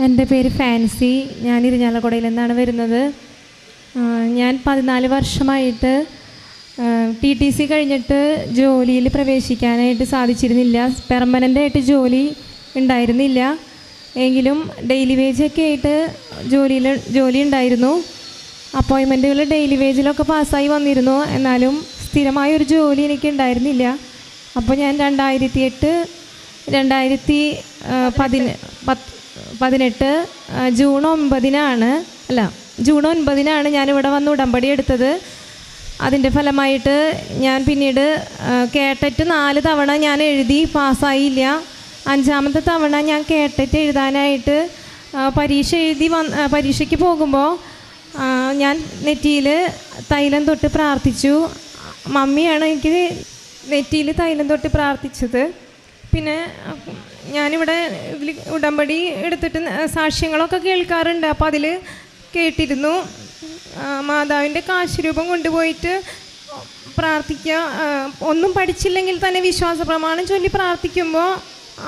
എന്റെ പേര് ഫാൻസി. ഞാൻ ഇരിഞ്ഞാലക്കുടയിൽ നിന്നാണ് വരുന്നത്. ഞാൻ പതിനാല് വർഷമായിട്ട് ടി ടി സി കഴിഞ്ഞിട്ട് ജോലിയിൽ പ്രവേശിക്കാനായിട്ട് സാധിച്ചിരുന്നില്ല. പെർമനന്റ് ആയിട്ട് ജോലി ഉണ്ടായിരുന്നില്ല. എങ്കിലും ഡെയിലി വേജൊക്കെ ആയിട്ട് ജോലിയിൽ ജോലി ഉണ്ടായിരുന്നു. അപ്പോയിൻമെന്റുകൾ ഡെയിലി വേജിലൊക്കെ പാസ്സായി വന്നിരുന്നു. എന്നാലും സ്ഥിരമായ ഒരു ജോലി എനിക്ക് ഉണ്ടായിരുന്നില്ല. അപ്പോൾ ഞാൻ രണ്ടായിരത്തി എട്ട് രണ്ടായിരത്തി പതിന പത്ത് പതിനെട്ട് ജൂൺ ഒമ്പതിനാണ് അല്ല ജൂൺ ഒൻപതിനാണ് ഞാനിവിടെ വന്ന് ഉടമ്പടി എടുത്തത്. അതിന്റെ ഫലമായിട്ട് ഞാൻ പിന്നീട് കേട്ടറ്റ് നാല് തവണ ഞാൻ എഴുതി പാസ്സായില്ല. അഞ്ചാമത്തെ തവണ ഞാൻ കേട്ടറ്റ് എഴുതാനായിട്ട് പരീക്ഷ എഴുതി വന്ന് പരീക്ഷയ്ക്ക് പോകുമ്പോൾ ഞാൻ നെറ്റിയിൽ തൈലം തൊട്ട് പ്രാർത്ഥിച്ചു. മമ്മിയാണ് എനിക്ക് നെറ്റിയിൽ തൈലം തൊട്ട് പ്രാർത്ഥിച്ചത്. പിന്നെ ഞാനിവിടെ ഉടമ്പടി എടുത്തിട്ട് സാക്ഷ്യങ്ങളൊക്കെ കേൾക്കാറുണ്ട്. അപ്പോൾ അതിൽ കേട്ടിരുന്നു. മാതാവിന്റെ കാശുരൂപം കൊണ്ടുപോയിട്ട് പ്രാർത്ഥിക്കുക ഒന്നും പഠിച്ചില്ലെങ്കിൽ തന്നെ വിശ്വാസ പ്രമാണം ചൊല്ലി പ്രാർത്ഥിക്കുമ്പോൾ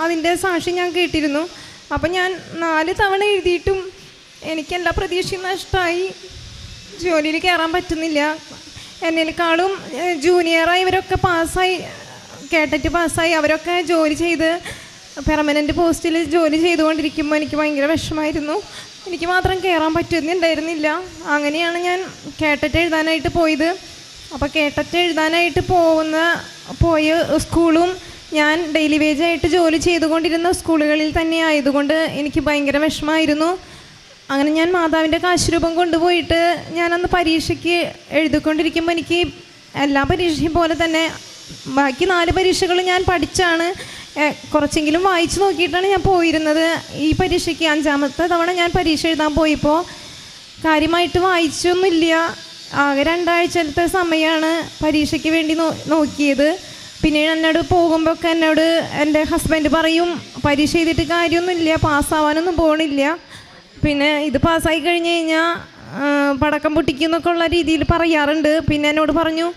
അതിന്റെ സാക്ഷി ഞാൻ കേട്ടിരുന്നു. അപ്പം ഞാൻ നാല് തവണ എഴുതിയിട്ടും എനിക്കെല്ലാ പ്രതീക്ഷയും നഷ്ടമായി ജോലിയിൽ കയറാൻ പറ്റുന്നില്ല. എന്നേക്കാളും ജൂനിയറായി ഇവരൊക്കെ പാസ്സായി. കേട്ടിട്ട് പാസ്സായി. അവരൊക്കെ ജോലി ചെയ്ത് പെർമനന്റ് പോസ്റ്റിൽ ജോലി ചെയ്തുകൊണ്ടിരിക്കുമ്പോൾ എനിക്ക് ഭയങ്കര വിഷമായിരുന്നു എനിക്ക് മാത്രം കയറാൻ പറ്റുന്നുണ്ടായിരുന്നില്ല അങ്ങനെയാണ് ഞാൻ കേട്ടറ്റ് എഴുതാനായിട്ട് പോയത്. അപ്പോൾ കേട്ടറ്റ് എഴുതാനായിട്ട് പോകുന്ന പോയ സ്കൂളും ഞാൻ ഡെയിലി വേജായിട്ട് ജോലി ചെയ്തുകൊണ്ടിരുന്ന സ്കൂളുകളിൽ തന്നെ ആയതുകൊണ്ട് എനിക്ക് ഭയങ്കര വിഷമമായിരുന്നു. അങ്ങനെ ഞാൻ മാതാവിന്റെ കാശുരൂപം കൊണ്ടുപോയിട്ട് ഞാനന്ന് പരീക്ഷയ്ക്ക് എഴുതിക്കൊണ്ടിരിക്കുമ്പോൾ എനിക്ക് എല്ലാ പരീക്ഷയും പോലെ തന്നെ ബാക്കി നാല് പരീക്ഷകളും ഞാൻ പഠിച്ചാണ്. കുറച്ചെങ്കിലും വായിച്ചു നോക്കിയിട്ടാണ് ഞാൻ പോയിരുന്നത്. ഈ പരീക്ഷയ്ക്ക് അഞ്ചാമത്തെ തവണ ഞാൻ പരീക്ഷ എഴുതാൻ പോയപ്പോൾ കാര്യമായിട്ട് വായിച്ചൊന്നുമില്ല. ആകെ രണ്ടാഴ്ചത്തെ സമയമാണ് പരീക്ഷയ്ക്ക് വേണ്ടി നോക്കിയത്. പിന്നെ എന്നോട് പോകുമ്പോഴൊക്കെ എന്നോട് എന്റെ ഹസ്ബൻഡ് പറയും പരീക്ഷ ചെയ്തിട്ട് കാര്യമൊന്നുമില്ല പാസ്സാവാനൊന്നും പോകണില്ല പിന്നെ ഇത് പാസ്സായി കഴിഞ്ഞ് കഴിഞ്ഞാൽ പടക്കം പൊട്ടിക്കുന്നൊക്കെ ഉള്ള രീതിയിൽ പറയാറുണ്ട്. പിന്നെ എന്നോട് പറഞ്ഞു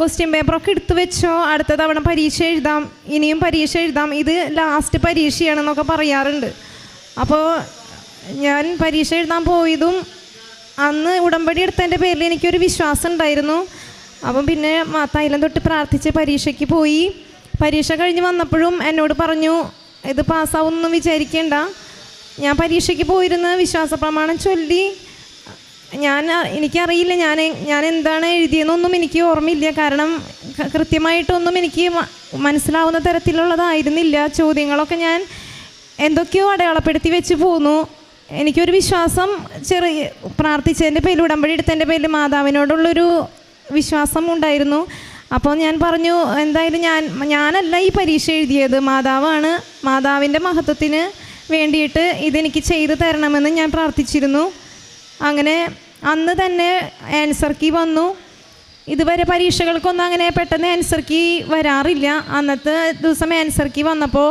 ക്വസ്റ്റ്യൻ പേപ്പറൊക്കെ എടുത്തു വെച്ചോ. അടുത്ത തവണ പരീക്ഷ എഴുതാം. ഇനിയും പരീക്ഷ എഴുതാം. ഇത് ലാസ്റ്റ് പരീക്ഷയാണെന്നൊക്കെ പറയാറുണ്ട്. അപ്പോൾ ഞാൻ പരീക്ഷ എഴുതാൻ പോയതും അന്ന് ഉടമ്പടി എടുത്തതിന്റെ പേരിൽ എനിക്കൊരു വിശ്വാസം ഉണ്ടായിരുന്നു. അപ്പം പിന്നെ തൈലം തൊട്ട് പ്രാർത്ഥിച്ച് പരീക്ഷയ്ക്ക് പോയി. പരീക്ഷ കഴിഞ്ഞ് വന്നപ്പോഴും എന്നോട് പറഞ്ഞു ഇത് പാസ്സാവുമെന്നൊന്നും വിചാരിക്കേണ്ട. ഞാൻ പരീക്ഷയ്ക്ക് പോയിരുന്ന് വിശ്വാസ പ്രമാണം ചൊല്ലി. ഞാൻ എനിക്കറിയില്ല ഞാൻ ഞാൻ എന്താണ് എഴുതിയെന്നൊന്നും എനിക്ക് ഓർമ്മയില്ല. കാരണം കൃത്യമായിട്ടൊന്നും എനിക്ക് മനസ്സിലാവുന്ന തരത്തിലുള്ളതായിരുന്നില്ല. ചോദ്യങ്ങളൊക്കെ ഞാൻ എന്തൊക്കെയോ അടയാളപ്പെടുത്തി വെച്ച് പോന്നു. എനിക്കൊരു വിശ്വാസം ചെറിയ പ്രാർത്ഥിച്ചതിന്റെ പേരിൽ ഉടമ്പടി എടുത്തതിന്റെ പേരിൽ മാതാവിനോടുള്ളൊരു വിശ്വാസം ഉണ്ടായിരുന്നു. അപ്പോൾ ഞാൻ പറഞ്ഞു എന്തായാലും ഞാൻ ഞാനല്ല ഈ പരീക്ഷ എഴുതിയത്. മാതാവാണ് മാതാവിന്റെ മഹത്വത്തിന് വേണ്ടിയിട്ട് ഇതെനിക്ക് ചെയ്തു തരണമെന്ന് ഞാൻ പ്രാർത്ഥിച്ചിരുന്നു. അങ്ങനെ അന്ന് തന്നെ ആൻസർ കീ വന്നു. ഇതുവരെ പരീക്ഷകൾക്കൊന്നും അങ്ങനെ പെട്ടെന്ന് ആൻസർ കീ വരാറില്ല. അന്നത്തെ ദിവസം ആൻസർ കീ വന്നപ്പോൾ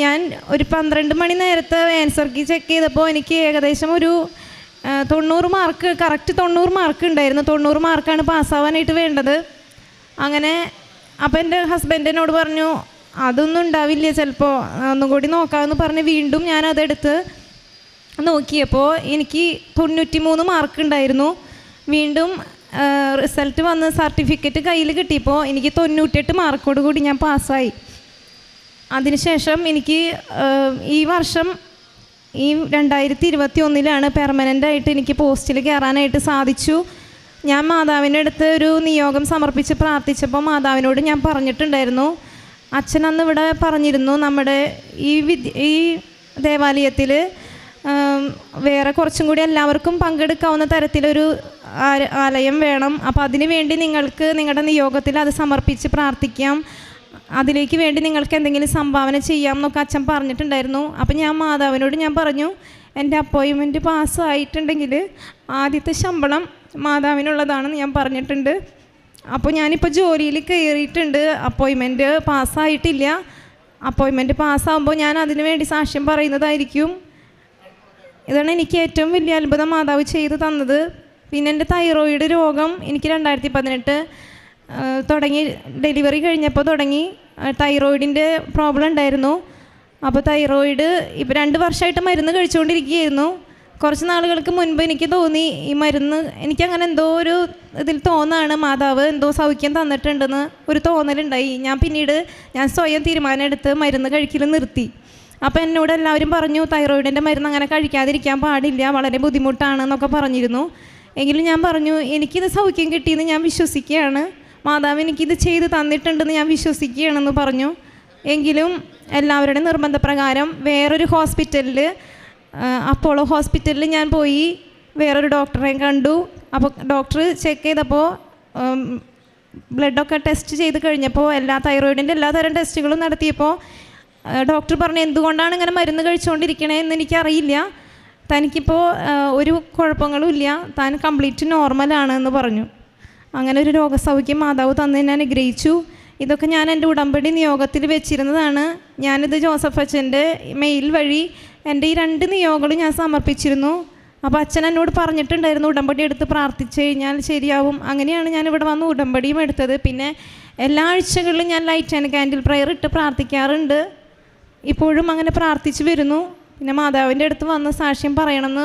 ഞാൻ ഒരു പന്ത്രണ്ട് മണി നേരത്തെ ആൻസർ കീ ചെക്ക് ചെയ്തപ്പോൾ എനിക്ക് ഏകദേശം ഒരു തൊണ്ണൂറ് മാർക്ക് കറക്റ്റ് തൊണ്ണൂറ് മാർക്ക് ഉണ്ടായിരുന്നു. തൊണ്ണൂറ് മാർക്കാണ് പാസ്സാവാനായിട്ട് വേണ്ടത്. അങ്ങനെ അപ്പം എന്റെ ഹസ്ബൻഡിനോട് പറഞ്ഞു അതൊന്നും ഉണ്ടാവില്ല ചിലപ്പോൾ ഒന്നും കൂടി നോക്കാമെന്ന് പറഞ്ഞ് വീണ്ടും ഞാൻ അതെടുത്ത് നോക്കിയപ്പോൾ എനിക്ക് തൊണ്ണൂറ്റി മൂന്ന് മാർക്ക് ഉണ്ടായിരുന്നു. വീണ്ടും റിസൾട്ട് വന്ന് സർട്ടിഫിക്കറ്റ് കയ്യിൽ കിട്ടിയപ്പോൾ എനിക്ക് തൊണ്ണൂറ്റെട്ട് മാർക്കോട് കൂടി ഞാൻ പാസ്സായി. അതിനുശേഷം എനിക്ക് ഈ വർഷം ഈ രണ്ടായിരത്തി ഇരുപത്തി ഒന്നിലാണ് പെർമനന്റ് ആയിട്ട് എനിക്ക് പോസ്റ്റിൽ കയറാനായിട്ട് സാധിച്ചു. ഞാൻ മാതാവിന്റെ അടുത്ത് ഒരു നിയോഗം സമർപ്പിച്ച് പ്രാർത്ഥിച്ചപ്പോൾ മാതാവിനോട് ഞാൻ പറഞ്ഞിട്ടുണ്ടായിരുന്നു. അച്ഛൻ അന്ന് ഇവിടെ പറഞ്ഞിരുന്നു നമ്മുടെ ഈ വിദ്യ ഈ ദേവാലയത്തിൽ വേറെ കുറച്ചും കൂടി എല്ലാവർക്കും പങ്കെടുക്കാവുന്ന തരത്തിലൊരു ആലയം വേണം. അപ്പോൾ അതിനു വേണ്ടി നിങ്ങൾക്ക് നിങ്ങളുടെ നിയോഗത്തിൽ അത് സമർപ്പിച്ച് പ്രാർത്ഥിക്കാം. അതിലേക്ക് വേണ്ടി നിങ്ങൾക്ക് എന്തെങ്കിലും സംഭാവന ചെയ്യാം എന്നൊക്കെ അച്ഛൻ പറഞ്ഞിട്ടുണ്ടായിരുന്നു. അപ്പം ഞാൻ മാതാവിനോട് ഞാൻ പറഞ്ഞു എന്റെ അപ്പോയിൻമെന്റ് പാസ്സായിട്ടുണ്ടെങ്കിൽ ആദ്യത്തെ ശമ്പളം മാതാവിനുള്ളതാണെന്ന് ഞാൻ പറഞ്ഞിട്ടുണ്ട്. അപ്പോൾ ഞാനിപ്പോൾ ജോലിയിൽ കയറിയിട്ടുണ്ട് അപ്പോയിൻമെന്റ് പാസ്സായിട്ടില്ല അപ്പോയിൻമെന്റ് പാസ്സാകുമ്പോൾ ഞാൻ അതിനു വേണ്ടി സാക്ഷ്യം പറയുന്നതായിരിക്കും. ഇതാണ് എനിക്ക് ഏറ്റവും വലിയ അത്ഭുതം മാതാവ് ചെയ്തു തന്നത്. പിന്നെ എന്റെ തൈറോയിഡ് രോഗം എനിക്ക് രണ്ടായിരത്തി പതിനെട്ട് തുടങ്ങി ഡെലിവറി കഴിഞ്ഞപ്പോൾ തുടങ്ങി തൈറോയിഡിന്റെ പ്രോബ്ലം ഉണ്ടായിരുന്നു. അപ്പോൾ തൈറോയിഡ് ഇപ്പം രണ്ട് വർഷമായിട്ട് മരുന്ന് കഴിച്ചുകൊണ്ടിരിക്കുകയായിരുന്നു. കുറച്ച് നാളുകൾക്ക് മുൻപ് എനിക്ക് തോന്നി ഈ മരുന്ന് എനിക്കങ്ങനെ എന്തോ ഒരു ഇതിൽ തോന്നാണ് മാതാവ് എന്തോ സൗഖ്യം തന്നിട്ടുണ്ടെന്ന് ഒരു തോന്നലുണ്ടായി. ഞാൻ പിന്നീട് ഞാൻ സ്വയം തീരുമാനമെടുത്ത് മരുന്ന് കഴിക്കൽ നിർത്തി. അപ്പോൾ എന്നോട് എല്ലാവരും പറഞ്ഞു തൈറോയിഡിന്റെ മരുന്ന് അങ്ങനെ കഴിക്കാതിരിക്കാൻ പാടില്ല വളരെ ബുദ്ധിമുട്ടാണ് ബുദ്ധിമുട്ടാണെന്നൊക്കെ പറഞ്ഞിരുന്നു. എങ്കിലും ഞാൻ പറഞ്ഞു എനിക്കിത് സൗഖ്യം കിട്ടിയെന്ന് ഞാൻ വിശ്വസിക്കുകയാണ്. മാതാവ് എനിക്കിത് ചെയ്ത് തന്നിട്ടുണ്ടെന്ന് ഞാൻ വിശ്വസിക്കുകയാണെന്ന് പറഞ്ഞു. എങ്കിലും എല്ലാവരുടെ നിർബന്ധപ്രകാരം വേറൊരു ഹോസ്പിറ്റലിൽ അപ്പോളോ ഹോസ്പിറ്റലിൽ ഞാൻ പോയി വേറൊരു ഡോക്ടറെ കണ്ടു. അപ്പോൾ ഡോക്ടർ ചെക്ക് ചെയ്തപ്പോൾ ബ്ലഡൊക്കെ ടെസ്റ്റ് ചെയ്ത് കഴിഞ്ഞപ്പോൾ എല്ലാ തൈറോയിഡിന്റെ എല്ലാ തരം ടെസ്റ്റുകളും നടത്തിയപ്പോൾ ഡോക്ടർ പറഞ്ഞു എന്തുകൊണ്ടാണ് ഇങ്ങനെ മരുന്ന് കഴിച്ചുകൊണ്ടിരിക്കണേ എന്ന് എനിക്കറിയില്ല. തനിക്കിപ്പോൾ ഒരു കുഴപ്പങ്ങളും ഇല്ല. താൻ കംപ്ലീറ്റ് നോർമലാണ് എന്ന് പറഞ്ഞു. അങ്ങനെ ഒരു രോഗസൗഖ്യം മാതാവ് തന്നതിനെ അനുഗ്രഹിച്ചു. ഇതൊക്കെ ഞാൻ എന്റെ ഉടമ്പടി നിയോഗത്തിൽ വെച്ചിരുന്നതാണ്. ഞാനിത് ജോസഫ് അച്ഛന്റെ മെയിൽ വഴി എന്റെ ഈ രണ്ട് നിയോഗങ്ങളും ഞാൻ സമർപ്പിച്ചിരുന്നു. അപ്പോൾ അച്ഛൻ എന്നോട് പറഞ്ഞിട്ടുണ്ടായിരുന്നു ഉടമ്പടി എടുത്ത് പ്രാർത്ഥിച്ചു കഴിഞ്ഞാൽ ശരിയാവും. അങ്ങനെയാണ് ഞാൻ ഇവിടെ വന്ന് ഉടമ്പടിയും എടുത്തത്. പിന്നെ എല്ലാ ആഴ്ചകളിലും ഞാൻ ലൈറ്റ് ആൻഡ് ക്യാൻഡിൽ പ്രയർ ഇട്ട് പ്രാർത്ഥിക്കാറുണ്ട്. ഇപ്പോഴും അങ്ങനെ പ്രാർത്ഥിച്ചു വരുന്നു. പിന്നെ മാതാവിന്റെ അടുത്ത് വന്ന് സാക്ഷ്യം പറയണമെന്ന്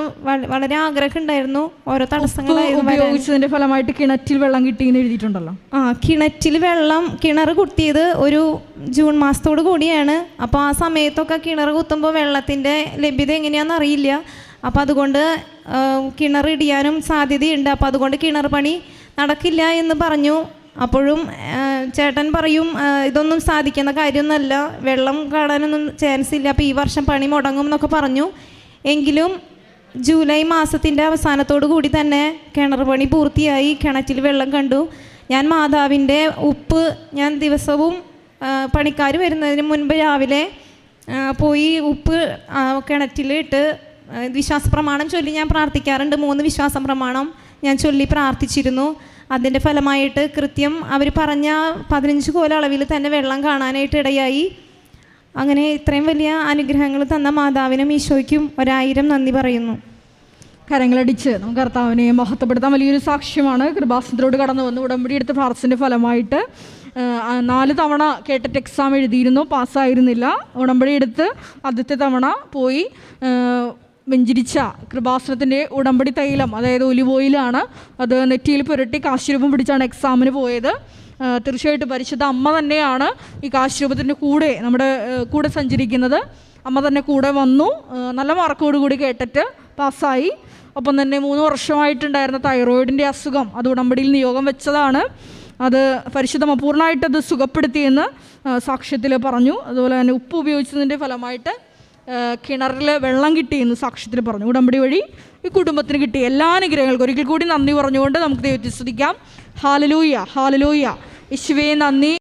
വളരെ ആഗ്രഹം ഉണ്ടായിരുന്നു ഓരോ തടസ്സങ്ങളായിരുന്നു ഫലമായിട്ട് കിണറ്റിൽ വെള്ളം കിട്ടിയെന്ന് എഴുതിയിട്ടുണ്ടല്ലോ. ആ കിണറ്റിൽ വെള്ളം കിണർ കുത്തിയത് ഒരു ജൂൺ മാസത്തോട് കൂടിയാണ്. അപ്പോൾ ആ സമയത്തൊക്കെ കിണർ കുത്തുമ്പോൾ വെള്ളത്തിന്റെ ലഭ്യത എങ്ങനെയാണെന്ന് അറിയില്ല. അപ്പോൾ അതുകൊണ്ട് കിണർ ഇടിയാനും സാധ്യതയുണ്ട്. അപ്പോൾ അതുകൊണ്ട് കിണർ പണി നടക്കില്ല എന്ന് പറഞ്ഞു. അപ്പോഴും ചേട്ടൻ പറയും ഇതൊന്നും സാധിക്കുന്ന കാര്യമൊന്നുമല്ല. വെള്ളം കാണാനൊന്നും ചാൻസ് ഇല്ല. അപ്പോൾ ഈ വർഷം പണി മുടങ്ങും എന്നൊക്കെ പറഞ്ഞു. എങ്കിലും ജൂലൈ മാസത്തിന്റെ അവസാനത്തോടു കൂടി തന്നെ കിണർ പണി പൂർത്തിയായി. കിണറ്റിൽ വെള്ളം കണ്ടു. ഞാൻ മാതാവിന്റെ ഉപ്പ് ഞാൻ ദിവസവും പണിക്കാർ വരുന്നതിന് മുൻപ് രാവിലെ പോയി ഉപ്പ് കിണറ്റിലിട്ട് വിശ്വാസ പ്രമാണം ചൊല്ലി ഞാൻ പ്രാർത്ഥിക്കാറുണ്ട്. മൂന്ന് വിശ്വാസ പ്രമാണം. ഞാൻ ചൊല്ലി പ്രാർത്ഥിച്ചിരുന്നു. അതിന്റെ ഫലമായിട്ട് കൃത്യം അവർ പറഞ്ഞ പതിനഞ്ച് കോല അളവിൽ തന്നെ വെള്ളം കാണാനായിട്ട് ഇടയായി. അങ്ങനെ ഇത്രയും വലിയ അനുഗ്രഹങ്ങൾ തന്ന മാതാവിനും ഈശോയ്ക്കും ഒരായിരം നന്ദി പറയുന്നു. കരങ്ങളടിച്ച് നമുക്ക് കർത്താവിനെ മഹത്വപ്പെടുത്താൻ വലിയൊരു സാക്ഷ്യമാണ്. കൃപാസനത്തിലോട് കടന്നു വന്ന് ഉടമ്പടി എടുത്ത പ്രാർത്ഥനയുടെ ഫലമായിട്ട് നാല് തവണ കേട്ടിട്ട് എക്സാം എഴുതിയിരുന്നു പാസ്സായിരുന്നില്ല. ഉടമ്പടി എടുത്ത് ആദ്യത്തെ തവണ പോയി. വെഞ്ചിരിച്ച കൃപാസനത്തിന്റെ ഉടമ്പടി തൈലം അതായത് ഒലിവ് ഓയിലാണ് അത് നെറ്റിയിൽ പുരട്ടി കാശുരൂപം പിടിച്ചാണ് എക്സാമിന് പോയത്. തീർച്ചയായിട്ടും പരിശുദ്ധ അമ്മ തന്നെയാണ് ഈ കാശുരൂപത്തിന്റെ കൂടെ നമ്മുടെ കൂടെ സഞ്ചരിക്കുന്നത്. അമ്മ തന്നെ കൂടെ വന്നു. നല്ല മാർക്കോട് കൂടി കേട്ടിട്ട് പാസ്സായി. ഒപ്പം തന്നെ മൂന്ന് വർഷമായിട്ടുണ്ടായിരുന്ന തൈറോയിഡിന്റെ അസുഖം അത് ഉടമ്പടിയിൽ നിയോഗം വെച്ചതാണ്. അത് പരിശുദ്ധമ പൂർണമായിട്ട് അത് സുഖപ്പെടുത്തിയെന്ന് സാക്ഷ്യത്തിൽ പറഞ്ഞു. അതുപോലെ തന്നെ ഉപ്പ് ഉപയോഗിച്ചതിന്റെ ഫലമായിട്ട് കിണറിൽ വെള്ളം കിട്ടിയെന്ന് സാക്ഷ്യത്തിൽ പറഞ്ഞു. ഉടമ്പടി വഴി ഈ കുടുംബത്തിന് കിട്ടി എല്ലാ അനുഗ്രഹങ്ങൾക്കും ഒരിക്കൽ കൂടി നന്ദി പറഞ്ഞുകൊണ്ട് നമുക്ക് ദൈവത്തിൽ സ്തുതിക്കാം. ഹാലലൂയ ഹാലലൂയ യേശുവേ നന്ദി.